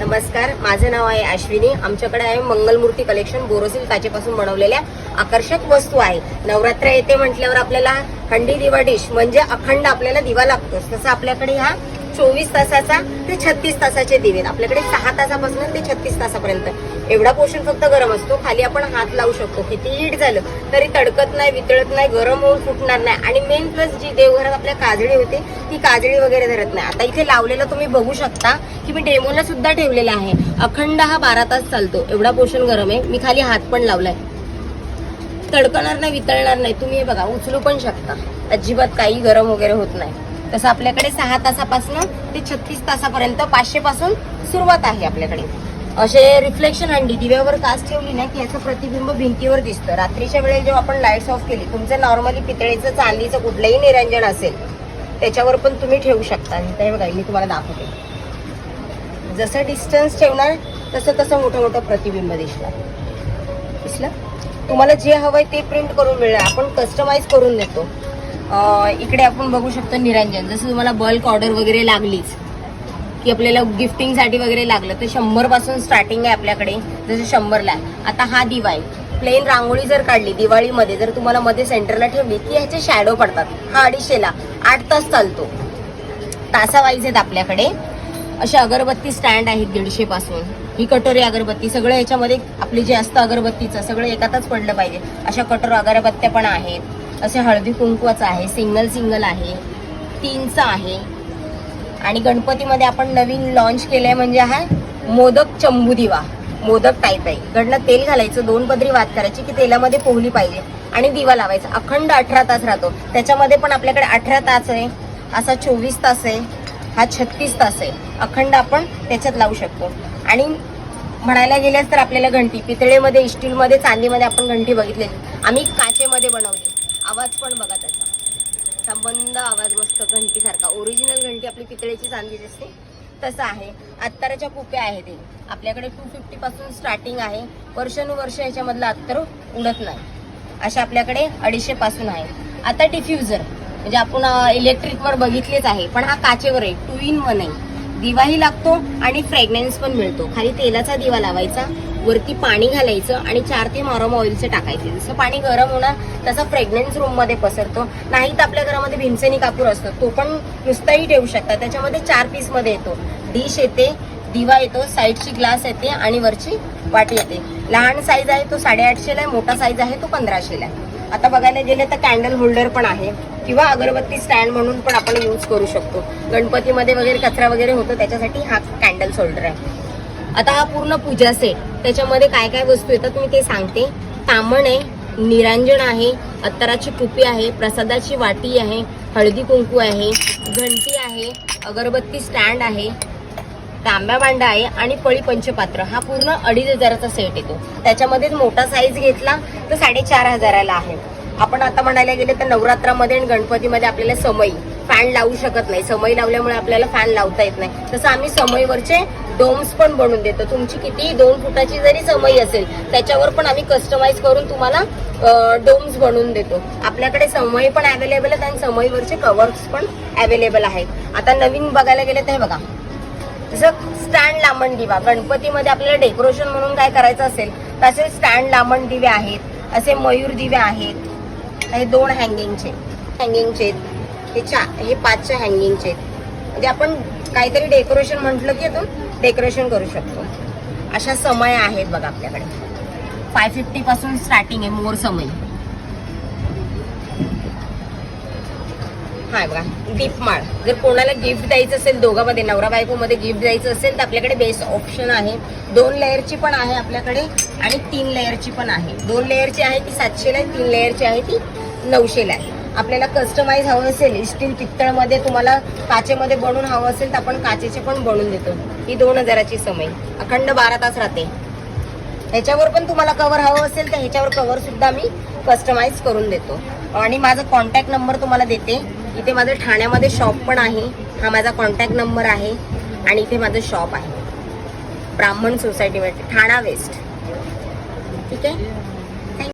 नमस्कार माझं नाव आहे अश्विनी. आमच्याकडे आहे मंगलमूर्ती कलेक्शन बोरोसिल काचेपासून बनवलेल्या आकर्षक वस्तू आहे. नवरात्र येते म्हटल्यावर आपल्याला हंडी दिवा डिश म्हणजे अखंड आपल्याला दिवा लागतोच. तसं आपल्याकडे ह्या चोवीस तासाचा ते छत्तीस तासाचे दिवे आपल्याकडे सहा तासापासून ते छत्तीस तासापर्यंत एवढा पोषण फक्त गरम असतो. खाली आपण हात लावू शकतो. किती हीट झालं तरी तडकत नाही वितळत नाही गरम होऊन फुटणार नाही. आणि मेन प्लस जी देवघरात आपल्या काजळी होते ती काजळी वगैरे धरत नाही. आता इथे लावलेलं तुम्ही बघू शकता की मी डेमोला सुद्धा ठेवलेला आहे. अखंड हा बारा तास चालतो. एवढा पोषण गरम आहे. मी खाली हात पण लावलाय. तडकणार नाही वितळणार नाही. तुम्ही हे बघा उचलू पण शकता. अजिबात काही गरम वगैरे होत नाही. तसं आपल्याकडे सहा तासापासून ते छत्तीस तासापर्यंत पाचशे पासून सुरुवात आहे आपल्याकडे. असे रिफ्लेक्शन हंडी दिव्यावर काच ठेवली ना की याचं प्रतिबिंब भिंतीवर दिसतं. रात्रीच्या वेळेला जेव्हा आपण लाईट्स ऑफ केली तुमचं नॉर्मली पितळेचं चांदीचं कुठलंही निरंजन असेल त्याच्यावर पण तुम्ही ठेवू शकता. हे बघा मी तुम्हाला दाखवते. जसं डिस्टन्स ठेवणार तसं तसं मोठं मोठं प्रतिबिंब दिसणार. दिसलं? तुम्हाला जे हवं आहे ते प्रिंट करून मिळणार. आपण कस्टमाइज करून देतो. इकडे आपण बघू शकतो निरंजन. जसं तुम्हाला बल्क ऑर्डर वगैरे लागलीच की आपल्याला गिफ्टिंगसाठी वगैरे लागलं तर शंभरपासून स्टार्टिंग आहे आपल्याकडे जसं शंभरला आहे. आता हा दिवाळी प्लेन रांगोळी जर काढली दिवाळीमध्ये जर तुम्हाला मध्ये सेंटरला ठेवली की ह्याचे शॅडो पडतात. हा अडीचशेला आठ तास चालतो. तासावाईज आहेत आपल्याकडे. अशा अगरबत्ती स्टँड आहेत दीडशे पासून. ही कटोरी अगरबत्ती सगळं याच्यामध्ये आपली जे असतं अगरबत्तीचं सगळं एकातच पडलं पाहिजे. अशा कटोर अगरबत्त्या पण आहेत. असे हळदी कुंकवाचं आहे सिंगल सिंगल आहे तीनचं आहे. आणि गणपतीमध्ये आपण नवीन लॉन्च केलंय म्हणजे हा मोदक चंबू दिवा मोदक टाईप. आहे गडनं तेल घालायचं दोन पदरी वात करायची की तेलामध्ये पोहली पाहिजे आणि दिवा लावायचा. अखंड अठरा तास राहतो. त्याच्यामध्ये पण आपल्याकडे अठरा तास आहे असा चोवीस तास आहे हा छत्तीस तास आहे. अखंड आपण त्याच्यात लावू शकतो. आणि म्हणायला गेल्यास तर आपल्याला घंटी पितळेमध्ये स्टीलमध्ये चांदीमध्ये आपण घंटी बघितलेली. आम्ही काचेमध्ये बनवली. आवाज पण बघा त्याचा. असा बंद आवाज मस्त घंटीसारखा. ओरिजिनल घंटी आपली पितळेची चांदीची असते तसं आहे. अत्तराच्या कुप्या आहेत ते आपल्याकडे टू फिफ्टी पासून स्टार्टिंग आहे. वर्षानुवर्ष याच्यामधलं अत्तर उडत नाही. अशा आपल्याकडे अडीचशे पासून आहे. आता डिफ्युजर म्हणजे आपण इलेक्ट्रिकवर बघितलेच आहे. पण हा काचेवर आहे. टू इन वन आहे. दिवाही लागतो आणि फ्रेग्रन्स पण मिळतो. खाली तेलाचा दिवा लावायचा वरती पाणी घालायचं आणि चार ते मॉरम ऑइलचं टाकायचे. जसं पाणी गरम होणार तसा फ्रेग्रन्स रूममध्ये पसरतो. नाही तर आपल्या घरामध्ये भीमसेनी कापूर असतो तो पण नुसताही ठेवू शकता त्याच्यामध्ये चार पीसमध्ये येतो. डिश येते दिवा येतो साईडची ग्लास येते आणि वरची वाटी येते. लहान साईज आहे तो साडेआठशेला आहे मोठा साईज आहे तो पंधराशेला आहे. आता बघायला गेले तर कॅन्डल होल्डर पण आहे. किंवा अगरबत्ती स्टँड म्हणून पण आपण यूज करू शकतो. गणपतीमध्ये वगैरे कचरा वगैरे होतो त्याच्यासाठी हा कॅन्डल होल्डर आहे. आता हा पूर्ण पूजा सेट त्याच्यामध्ये काय काय वस्तू येतात मी ते सांगते. तामण आहे निरांजन आहे अत्तराची कुपी आहे प्रसादाची वाटी आहे हळदी कुंकू आहे घंटी आहे अगरबत्ती स्टँड आहे तांब्या भांडा आहे आणि पळी पंचपात्र. हा पूर्ण अडीच हजाराचा सेट येतो. त्याच्यामध्येच मोठा साईज घेतला तर साडेचार हजाराला आहे. आपण आता म्हणायला गेले तर नवरात्रामध्ये आणि गणपतीमध्ये आपल्याला समई फॅन लावू शकत नाही. समई लावल्यामुळे आपल्याला फॅन लावता येत नाही. तसं आम्ही समईवरचे डोम्स पण बनवून देतो. तुमची किती दोन फुटाची जरी समई असेल त्याच्यावर पण आम्ही कस्टमाइज करून तुम्हाला डोम्स बनवून देतो. आपल्याकडे समई पण अवेलेबल आहेत आणि समईवरचे कवर्स पण अवेलेबल आहेत. आता नवीन बघायला गेले तर हे बघा. जसं स्टँड लांबण दिवा. गणपतीमध्ये आपल्याला डेकोरेशन म्हणून काय करायचं असेल तसे स्टँड लांबण दिवे आहेत असे मयूर दिवे आहेत हे दोन हँगिंगचे हँगिंगचे आहेत. हे चार हे पाचच्या हँगिंगचे आहेत. म्हणजे आपण काहीतरी डेकोरेशन म्हटलं की यातून डेकोरेशन करू शकतो. अशा समय आहेत बघा आपल्याकडे. फाय फिफ्टी पासून स्टार्टिंग आहे मोर समय. हाय बघा दीपमाळ जर कोणाला गिफ्ट द्यायचं असेल दोघांमध्ये नवरा बायको मध्ये गिफ्ट द्यायचं असेल तर आपल्याकडे बेस्ट ऑप्शन आहे. दोन लेअरची पण आहे आपल्याकडे आणि तीन लेअरची पण आहे. दोन लेअरची आहे ती सातशेला तीन लेअरची आहे ती नऊशेला आहे. आपल्याला कस्टमाइज हवं असेल स्टील पित्तळमध्ये तुम्हाला काचेमध्ये बनवून हवं असेल तर आपण काचेचे पण बनवून देतो. ही दोन हजाराची समय अखंड बारा तास राहते. ह्याच्यावर पण तुम्हाला कवर हवं असेल तर ह्याच्यावर कवर सुद्धा मी कस्टमाइज करून देतो. आणि माझा कॉन्टॅक्ट नंबर तुम्हाला देते. इथे माझं ठाण्यामध्ये शॉप पण आहे. हा माझा कॉन्टॅक्ट नंबर आहे. आणि इथे माझं शॉप आहे. ब्राह्मण सोसायटीमध्ये ठाणा वेस्ट ठीक आहे?